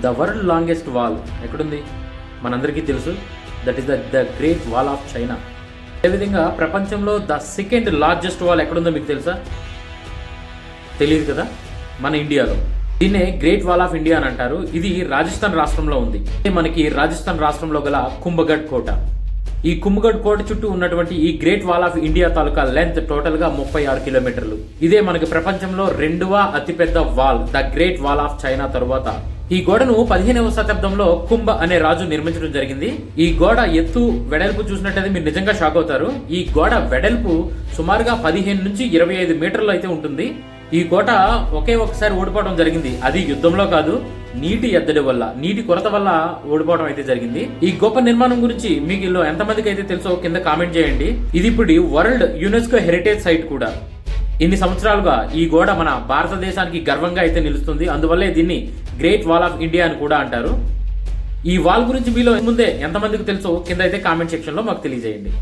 The world longest wall ఎక్కడుంది? మనందరికీ తెలుసు. That is the the great wall of China. అదేవిధంగా ప్రపంచంలో ద సెకండ్ లార్జెస్ట్ వాల్ ఎక్కడుందో మీకు తెలుసా? తెలియదు కదా? మన ఇండియాలో. దీన్నే గ్రేట్ వాల్ ఆఫ్ ఇండియా అని అంటారు. ఇది రాజస్థాన్ రాష్ట్రంలో ఉంది. మనకి రాజస్థాన్ రాష్ట్రంలో గల కుంభగఢ్ కోట. ఈ కుంభగఢ్ కోట చుట్టూ ఉన్నటువంటి ఈ గ్రేట్ వాల్ ఆఫ్ ఇండియా తాలూకా లెంత్ టోటల్గా ముప్పై ఆరు కిలోమీటర్లు. ఇదే మనకి ప్రపంచంలో రెండవ అతిపెద్ద wall the great wall of China తరువాత. ఈ గోడను పదిహేనవ శతాబ్దంలో కుంభ అనే రాజు నిర్మించడం జరిగింది. ఈ గోడ ఎత్తు వెడల్పు చూసినట్టయితే మీరు నిజంగా షాక్ అవుతారు. ఈ గోడ వెడల్పు సుమారుగా పదిహేను నుంచి ఇరవై ఐదు మీటర్లు అయితే ఉంటుంది. ఈ కోట ఒకే ఒకసారి ఓడిపోవడం జరిగింది. అది యుద్ధంలో కాదు నీటి ఎద్దడి వల్ల నీటి కొరత వల్ల ఓడిపోవడం అయితే జరిగింది. ఈ గొప్ప నిర్మాణం గురించి మీకు ఇల్లు ఎంతమందికి అయితే తెలుసో కింద కామెంట్ చేయండి. ఇది ఇప్పుడు వరల్డ్ యునెస్కో హెరిటేజ్ సైట్ కూడా. ఇన్ని సంవత్సరాలుగా ఈ గోడ మన భారతదేశానికి గర్వంగా అయితే నిలుస్తుంది. అందువల్లే దీన్ని గ్రేట్ వాల్ ఆఫ్ ఇండియా అని కూడా అంటారు. ఈ వాల్ గురించి మీలో ముందే ఎంతమందికి తెలుసో కింద అయితే కామెంట్ సెక్షన్లో మాకు తెలియజేయండి.